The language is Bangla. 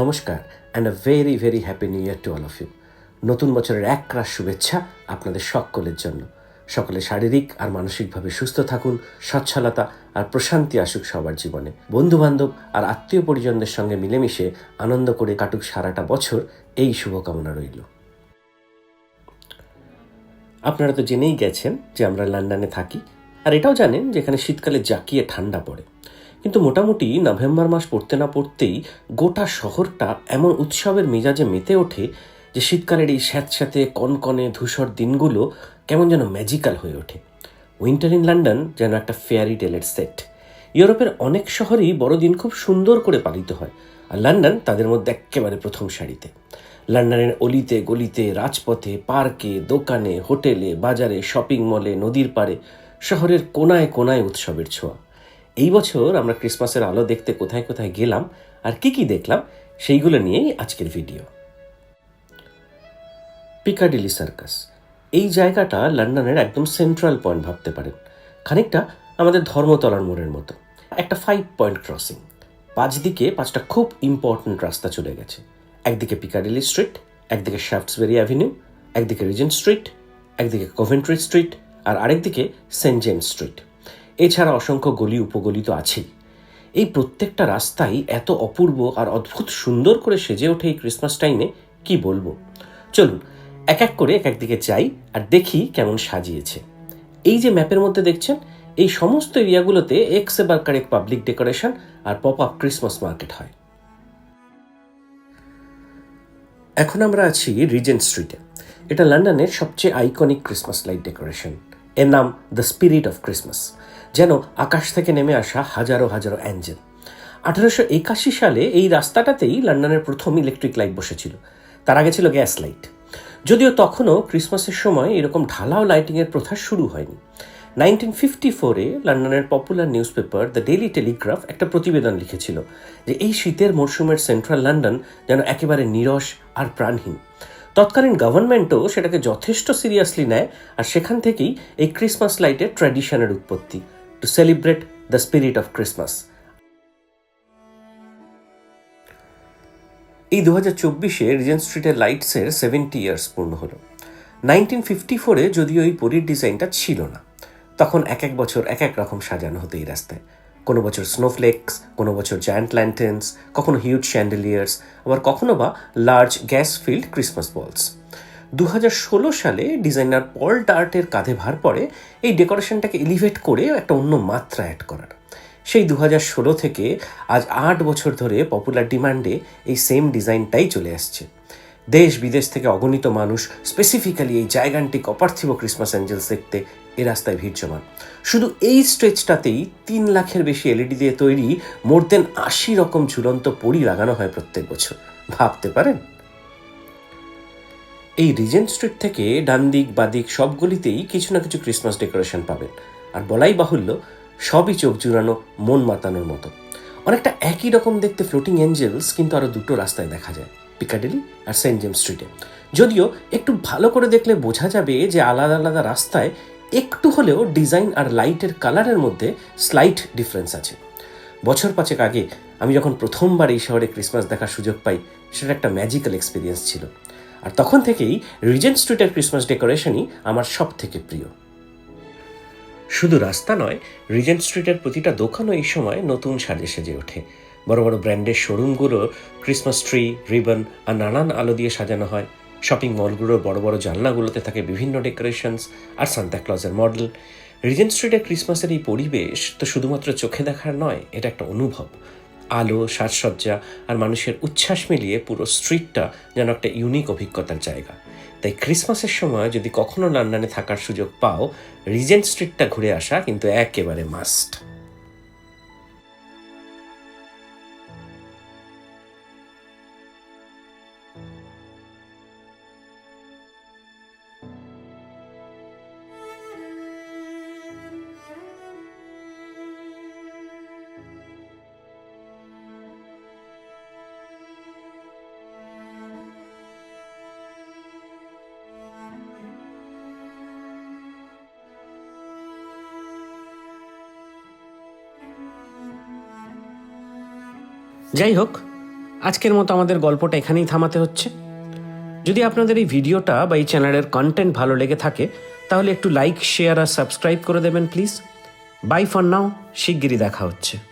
নমস্কার and a very very happy new year to all of you নতুন বছরের এক রাশ শুভেচ্ছা আপনাদের সকলের জন্য। সকলে শারীরিক আর মানসিকভাবে সুস্থ থাকুন, সচ্ছলতা আর প্রশান্তি আসুক সবার জীবনে। বন্ধু বান্ধব আর আত্মীয় পরিজনদের সঙ্গে মিলেমিশে আনন্দ করে কাটুক সারাটা বছর, এই শুভকামনা রইল। আপনারা তো জেনেই গেছেন যে আমরা লন্ডনে থাকি, আর এটাও জানেন যে এখানে শীতকালে জাকিয়ে ঠান্ডা পড়ে। কিন্তু মোটামুটি নভেম্বর মাস পড়তে না পড়তেই গোটা শহরটা এমন উৎসবের মেজাজে মেতে ওঠে যে শীতকালের এই স্যাঁতস্যাঁতে, কনকনে, ধূসর দিনগুলো কেমন যেন ম্যাজিক্যাল হয়ে ওঠে। উইন্টার ইন লন্ডন যেন একটা ফেয়ারি টেলের সেট ইউরোপের অনেক শহরেই বড়দিন খুব সুন্দর করে পালিত হয়, আর লন্ডন তাদের মধ্যে একেবারে প্রথম সারিতে। লন্ডনের অলিতে গলিতে, রাজপথে, পার্কে, দোকানে, হোটেলে, বাজারে শপিং মলে নদীর পাড়ে, শহরের কোনায় কোনায় উৎসবের ছোঁয়া। এই বছর আমরা ক্রিসমাসের আলো দেখতে কোথায় কোথায় গেলাম আর কি কি দেখলাম, সেইগুলো নিয়েই আজকের ভিডিও। Piccadilly circus. এই জায়গাটা লন্ডনের একদম সেন্ট্রাল পয়েন্ট ভাবতে পারেন। খানিকটা আমাদের ধর্মতলার মোড়ের মতো। একটা ফাইভ পয়েন্ট ক্রসিং পাঁচ দিকে পাঁচটা খুব ইম্পর্ট্যান্ট রাস্তা চলে গেছে। একদিকে পিকাডিলি স্ট্রিট, একদিকে শ্যাফটসবেরি অ্যাভিনিউ, একদিকে রিজেন্ট স্ট্রিট, একদিকে কোভেন্ট্রি স্ট্রিট আর আরেকদিকে সেন্ট জেমস স্ট্রিট। এছাড়া অসংখ্য গলি উপগলি তো আছেই। এই প্রত্যেকটা রাস্তাই এত অপূর্ব আর অদ্ভুত সুন্দর করে সেজে ওঠে এই ক্রিসমাস টাইমে, কি বলব? চলুন, এক এক করে এক একদিকে যাই আর দেখি কেমন সাজিয়েছে। এই যে ম্যাপের মধ্যে দেখছেন, এই সমস্ত এরিয়াগুলোতে এক্স এবার কারেক পাবলিক ডেকোরেশন আর পপ আপ ক্রিসমাস মার্কেট হয়। এখন আমরা আছি রিজেন্ট স্ট্রিটে। এটা লন্ডনের সবচেয়ে আইকনিক ক্রিসমাস লাইট ডেকোরেশন। এর নাম দ্য স্পিরিট অফ ক্রিসমাস। যেন আকাশ থেকে নেমে আসা হাজারো হাজারো অ্যাঞ্জেল। আঠারোশো একাশি সালে এই রাস্তাটাতেই লন্ডনের প্রথম ইলেকট্রিক লাইট বসেছিল। তার আগে ছিল গ্যাস লাইট। যদিও তখনও ক্রিসমাসের সময় এরকম ঢালাও লাইটিংয়ের প্রথা শুরু হয়নি। নাইনটিন ফিফটি ফোরে লন্ডনের popular news paper the Daily Telegraph একটা প্রতিবেদন লিখেছিল যে এই শীতের মরশুমের সেন্ট্রাল লন্ডন যেন একেবারে নিরস আর প্রাণহীন। তৎকালীন গভর্নমেন্টও সেটাকে যথেষ্ট সিরিয়াসলি নেয় আর সেখান থেকেই এই ক্রিসমাস লাইটের ট্র্যাডিশনের উৎপত্তি। To celebrate the spirit of Christmas এই দু হাজার চব্বিশে রিজেন্ট স্ট্রিটের লাইটসের সেভেন্টি ইয়ার্স পূর্ণ হলো। নাইনটিন ফিফটি ফোরে যদিও এই পরীর ডিজাইনটা ছিল না, তখন এক এক বছর এক এক রকম সাজানো হতো এই রাস্তায়। কোনো বছর স্নোফ্লেক্স কোনো বছর জায়ান্ট ল্যান্টেন্স কখনো হিউজ শ্যান্ডেলিয়ার্স আবার কখনো বা লার্জ গ্যাস ফিল্ড ক্রিসমাস বলস দু সালে ডিজাইনার পল ডার্টের কাঁধে ভার পড়ে এই ডেকোরেশনটাকে এলিভেট করে একটা অন্য মাত্রা অ্যাড করার। সেই দু ষোলো থেকে আজ আট বছর ধরে পপুলার ডিমান্ডে এই সেম ডিজাইনটাই চলে আসছে। দেশ বিদেশ থেকে অগণিত মানুষ স্পেসিফিক্যালি এই জায়গান্টিক অপার্থিব ক্রিসমাস অ্যাঞ্জেলস দেখতে এ রাস্তায় ভিড় জমান। শুধু এই স্ট্রেচটাতেই তিন লাখের বেশি এলইডি দিয়ে তৈরি, মোর দেন আশি রকম ঝুলন্ত পড়ি লাগানো হয় প্রত্যেক বছর। ভাবতে পারেন? এই রিজেন্ট স্ট্রিট থেকে ডান দিক বাদিক সবগুলিতেই কিছু না কিছু ক্রিসমাস ডেকোরেশন পাবেন। আর বলাই বাহুল্য, সবই চোখ জুড়ানো, মন মাতানোর মতো। অনেকটা একই রকম দেখতে ফ্লোটিং এঞ্জেলস কিন্তু আরও দুটো রাস্তায় দেখা যায় পিকাডেলি আর সেন্ট জেমস স্ট্রিটে যদিও একটু ভালো করে দেখলে বোঝা যাবে যে আলাদা আলাদা রাস্তায় একটু হলেও ডিজাইন আর লাইটের কালারের মধ্যে স্লাইট ডিফারেন্স আছে। বছর পাঁচেক আগে আমি যখন প্রথমবার এই শহরে ক্রিসমাস দেখার সুযোগ পাই, সেটা একটা ম্যাজিক্যাল এক্সপিরিয়েন্স ছিল। আর তখন থেকেই রিজেন্ট স্ট্রিটের ক্রিসমাস ডেকোরেশনই আমার সব থেকে প্রিয়। শুধু রাস্তা নয় রিজেন্ট স্ট্রিটের প্রতিটা দোকানও এই সময় নতুন সাজে সেজে ওঠে। বড় বড় ব্র্যান্ডের শোরুমগুলো ক্রিসমাস ট্রি রিবন আর নানান আলো দিয়ে সাজানো হয়। শপিং মলগুলোর বড় বড় জানলাগুলোতে থাকে বিভিন্ন ডেকোরেশনস আর সান্তাক্লজের মডেল রিজেন্ট স্ট্রিটের ক্রিসমাসের এই পরিবেশ তো শুধুমাত্র চোখে দেখার নয়, এটা একটা অনুভব। আলো, সাজসজ্জা আর মানুষের উচ্ছ্বাস মিলিয়ে পুরো স্ট্রিটটা যেন একটা ইউনিক অভিজ্ঞতার জায়গা। তাই ক্রিসমাসের সময় যদি কখনো লন্ডনে থাকার সুযোগ পাও রিজেন্ট স্ট্রিটটা ঘুরে আসা কিন্তু একেবারে মাস্ট যাই হোক আজকের মতো আমাদের গল্পটা এখানেই থামাতে হচ্ছে। যদি আপনাদের এই ভিডিওটা বা এই চ্যানেলের কন্টেন্ট ভালো লেগে থাকে, তাহলে একটু লাইক শেয়ার আর সাবস্ক্রাইব করে দেবেন প্লিজ বাই ফর নাও শিগগিরই দেখা হচ্ছে।